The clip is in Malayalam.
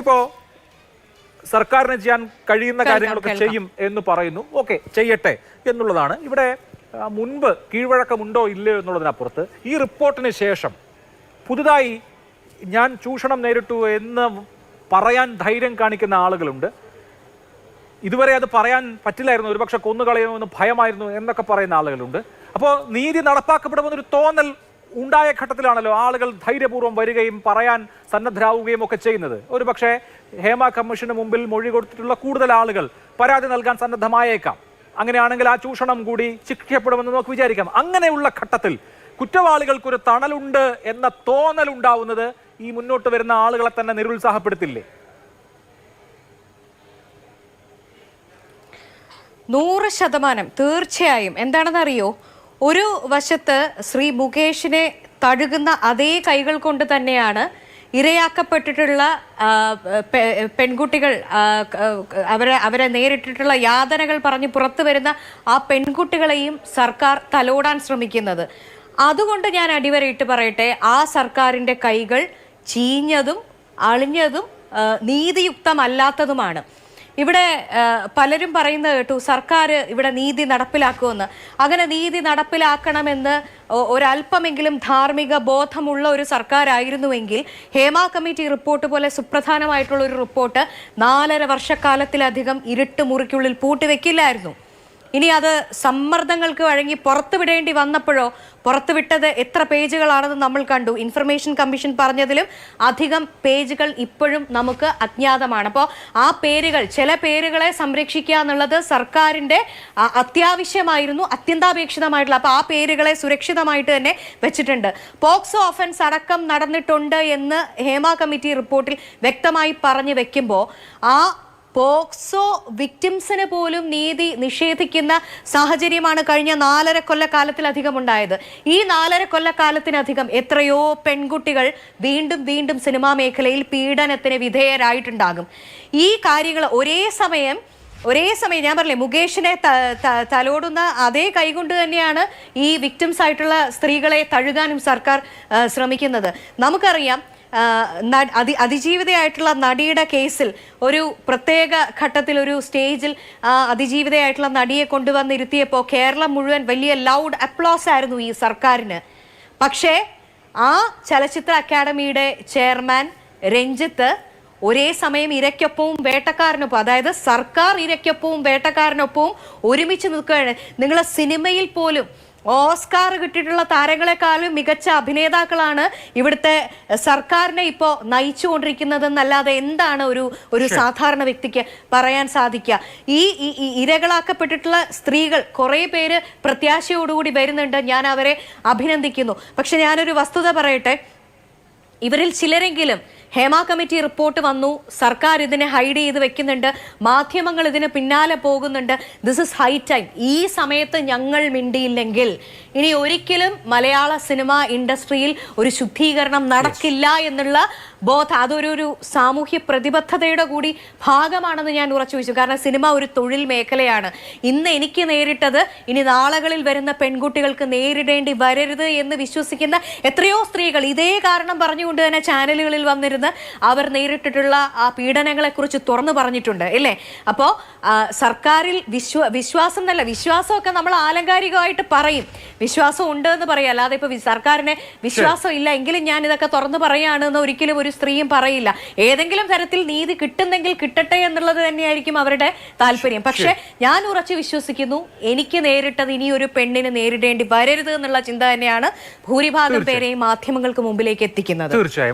ഇപ്പോ സർക്കാരിന് ചെയ്യാൻ കഴിയുന്ന കാര്യങ്ങളൊക്കെ ചെയ്യും എന്ന് പറയുന്നു. ഓക്കെ ചെയ്യട്ടെ എന്നുള്ളതാണ്. ഇവിടെ മുൻപ് കീഴ്വഴക്കമുണ്ടോ ഇല്ലയോ എന്നുള്ളതിനപ്പുറത്ത് ഈ റിപ്പോർട്ടിന് ശേഷം പുതുതായി ഞാൻ ചൂഷണം നേരിട്ടു എന്ന് പറയാൻ ധൈര്യം കാണിക്കുന്ന ആളുകളുണ്ട്. ഇതുവരെ അത് പറയാൻ പറ്റില്ലായിരുന്നു. ഒരുപക്ഷെ കൊന്നുകളയുമെന്ന് ഭയമായിരുന്നു എന്നൊക്കെ പറയുന്ന ആളുകളുണ്ട്. അപ്പോൾ നീതി നടപ്പാക്കപ്പെടുമെന്നൊരു തോന്നൽ ഉണ്ടായ ഘട്ടത്തിലാണല്ലോ ആളുകൾ ധൈര്യപൂർവം വരികയും പറയാൻ സന്നദ്ധരാവുകയും ഒക്കെ ചെയ്യുന്നത്. ഒരു പക്ഷേ ഹേമ കമ്മീഷന് മുമ്പിൽ മൊഴി കൊടുത്തിട്ടുള്ള കൂടുതൽ ആളുകൾ പരാതി നൽകാൻ സന്നദ്ധമായേക്കാം. അങ്ങനെയാണെങ്കിൽ ആ ചൂഷണം കൂടി ശിക്ഷിക്കപ്പെടുമെന്ന് നമുക്ക് വിചാരിക്കാം. അങ്ങനെയുള്ള ഘട്ടത്തിൽ കുറ്റവാളികൾക്കൊരു തണലുണ്ട് എന്ന തോന്നൽ ഉണ്ടാവുന്നത് ഈ മുന്നോട്ട് വരുന്ന ആളുകളെ തന്നെ നിരുത്സാഹപ്പെടുത്തില്ലേ? നൂറ് ശതമാനം തീർച്ചയായും. എന്താണെന്ന് അറിയോ ഒരു വശത്ത് ശ്രീ മുകേഷിനെ തഴുകുന്ന അതേ കൈകൾ കൊണ്ട് തന്നെയാണ് ഇരയാക്കപ്പെട്ടിട്ടുള്ള പെൺകുട്ടികൾ അവരെ അവരെ നേരിട്ടിട്ടുള്ള യാതനകൾ പറഞ്ഞ് പുറത്തു വരുന്ന ആ പെൺകുട്ടികളെയും സർക്കാർ തലോടാൻ ശ്രമിക്കുന്നത്. അതുകൊണ്ട് ഞാൻ അടിവരയിട്ട് പറയട്ടെ ആ സർക്കാരിന്റെ കൈകൾ ചീഞ്ഞതും അളിഞ്ഞതും നീതിയുക്തമല്ലാത്തതുമാണ്. ഇവിടെ പലരും പറയുന്നത് കേട്ടു സർക്കാർ ഇവിടെ നീതി നടപ്പിലാക്കുമെന്ന്. അങ്ങനെ നീതി നടപ്പിലാക്കണമെന്ന് ഒരല്പമെങ്കിലും ധാർമ്മിക ബോധമുള്ള ഒരു സർക്കാരായിരുന്നുവെങ്കിൽ ഹേമ കമ്മിറ്റി റിപ്പോർട്ട് പോലെ സുപ്രധാനമായിട്ടുള്ള ഒരു റിപ്പോർട്ട് നാലര വർഷക്കാലത്തിലധികം ഇരുട്ട് മുറിക്കുള്ളിൽ പൂട്ടിവെക്കില്ലായിരുന്നു. ഇനി അത് സമ്മർദ്ദങ്ങൾക്ക് വഴങ്ങി പുറത്തുവിടേണ്ടി വന്നപ്പോഴോ പുറത്തുവിട്ടത് എത്ര പേജുകളാണെന്ന് നമ്മൾ കണ്ടു. ഇൻഫർമേഷൻ കമ്മീഷൻ പറഞ്ഞതിലും അധികം പേജുകൾ ഇപ്പോഴും നമുക്ക് അജ്ഞാതമാണ്. അപ്പോൾ ആ പേരുകൾ ചില പേരുകളെ സംരക്ഷിക്കുക എന്നുള്ളത് സർക്കാരിന്റെ അത്യാവശ്യമായിരുന്നു അത്യന്താപേക്ഷിതമായിട്ടുള്ള അപ്പോൾ ആ പേരുകളെ സുരക്ഷിതമായിട്ട് തന്നെ വെച്ചിട്ടുണ്ട്. പോക്സോ ഒഫൻസ് അടക്കം നടന്നിട്ടുണ്ട് എന്ന് ഹേമ കമ്മിറ്റി റിപ്പോർട്ടിൽ വ്യക്തമായി പറഞ്ഞു വെക്കുമ്പോൾ ആ പോക്സോ വിക്ടിംസിന് പോലും നീതി നിഷേധിക്കുന്ന സാഹചര്യമാണ് കഴിഞ്ഞ നാലര കൊല്ലക്കാലത്തിലധികം ഉണ്ടായത് ഈ നാലര കൊല്ലക്കാലത്തിനധികം എത്രയോ പെൺകുട്ടികൾ വീണ്ടും വീണ്ടും സിനിമാ മേഖലയിൽ പീഡനത്തിന് വിധേയരായിട്ടുണ്ടാകും. ഈ കാര്യങ്ങൾ ഒരേ സമയം ഒരേ സമയം ഞാൻ പറഞ്ഞില്ലേ മുകേഷിനെ തലോടുന്ന അതേ കൈകൊണ്ട് തന്നെയാണ് ഈ വിക്ടിംസ് ആയിട്ടുള്ള സ്ത്രീകളെ തഴുകാനും സർക്കാർ ശ്രമിക്കുന്നത്. നമുക്കറിയാം അതി അതിജീവിതയായിട്ടുള്ള നടിയുടെ കേസിൽ ഒരു പ്രത്യേക ഘട്ടത്തിൽ ഒരു സ്റ്റേജിൽ അതിജീവിതയായിട്ടുള്ള നടിയെ കൊണ്ടുവന്നിരുത്തിയപ്പോൾ കേരളം മുഴുവൻ വലിയ ലൗഡ് അപ്ലോസ് ആയിരുന്നു ഈ സർക്കാരിന്. പക്ഷേ ആ ചലച്ചിത്ര അക്കാദമിയുടെ ചെയർമാൻ രഞ്ജിത്ത് ഒരേ സമയം ഇരയ്ക്കൊപ്പവും വേട്ടക്കാരനൊപ്പം അതായത് സർക്കാർ ഇരയ്ക്കൊപ്പവും വേട്ടക്കാരനൊപ്പവും ഒരുമിച്ച് നിൽക്കുകയാണ്. നിങ്ങൾ സിനിമയിൽ പോലും ഓസ്കാർ കിട്ടിയിട്ടുള്ള താരങ്ങളെക്കാളും മികച്ച അഭിനേതാക്കളാണ് ഇവിടുത്തെ സർക്കാരിനെ ഇപ്പോൾ നയിച്ചുകൊണ്ടിരിക്കുന്നതെന്നല്ലാതെ എന്താണ് ഒരു ഒരു സാധാരണ വ്യക്തിക്ക് പറയാൻ സാധിക്കുക? ഈ ഇരകളാക്കപ്പെട്ടിട്ടുള്ള സ്ത്രീകൾ കുറേ പേര് പ്രത്യാശയോടുകൂടി വരുന്നുണ്ട്. ഞാൻ അവരെ അഭിനന്ദിക്കുന്നു. പക്ഷെ ഞാനൊരു വസ്തുത പറയട്ടെ. ഇവരിൽ ചിലരെങ്കിലും ഹേമ കമ്മിറ്റി റിപ്പോർട്ട് വന്നു. സർക്കാർ ഇതിനെ ഹൈഡ് ചെയ്ത് വെക്കുന്നുണ്ട്. മാധ്യമങ്ങൾ ഇതിന് പിന്നാലെ പോകുന്നുണ്ട്. ദിസ് ഇസ് ഹൈ ടൈം ഈ സമയത്ത് ഞങ്ങൾ മിണ്ടിയില്ലെങ്കിൽ ഇനി ഒരിക്കലും മലയാള സിനിമ ഇൻഡസ്ട്രിയിൽ ഒരു ശുദ്ധീകരണം നടക്കില്ല എന്നുള്ള ബോധ അതൊരു ഒരു സാമൂഹ്യ പ്രതിബദ്ധതയുടെ കൂടി ഭാഗമാണെന്ന് ഞാൻ ഉറച്ചു വെച്ചു. കാരണം സിനിമ ഒരു തൊഴിൽ മേഖലയാണ്. ഇന്ന് എനിക്ക് നേരിട്ടത് ഇനി നാളുകളിൽ വരുന്ന പെൺകുട്ടികൾക്ക് നേരിടേണ്ടി വരരുത് എന്ന് വിശ്വസിക്കുന്ന എത്രയോ സ്ത്രീകൾ ഇതേ കാരണം പറഞ്ഞുകൊണ്ട് തന്നെ ചാനലുകളിൽ വന്നിരുന്ന്. അവർ നേരിട്ടിട്ടുള്ള ആ പീഡനങ്ങളെക്കുറിച്ച് തുറന്നു പറഞ്ഞിട്ടുണ്ട് അല്ലേ അപ്പോൾ സർക്കാരിൽ വിശ്വ വിശ്വാസം എന്നല്ല വിശ്വാസമൊക്കെ നമ്മൾ ആലങ്കാരികമായിട്ട് പറയും. വിശ്വാസം ഉണ്ട് എന്ന് പറയും അല്ലാതെ ഇപ്പോൾ സർക്കാരിന് വിശ്വാസം ഇല്ല എങ്കിലും ഞാൻ ഇതൊക്കെ തുറന്നു പറയാണ് എന്ന് ഒരിക്കലും ഒരു സ്ത്രീയും പറയില്ല. ഏതെങ്കിലും തരത്തിൽ നീതി കിട്ടുന്നെങ്കിൽ കിട്ടട്ടെ എന്നുള്ളത് തന്നെയായിരിക്കും അവരുടെ താല്പര്യം. പക്ഷേ ഞാൻ ഉറച്ചു വിശ്വസിക്കുന്നു എനിക്ക് നേരിട്ടത് ഇനി ഒരു പെണ്ണിന് നേരിടേണ്ടി വരരുത് എന്നുള്ള ചിന്ത തന്നെയാണ് ഭൂരിഭാഗം പേരെയും മാധ്യമങ്ങൾക്ക് മുമ്പിലേക്ക് എത്തിക്കുന്നത്. തീർച്ചയായും.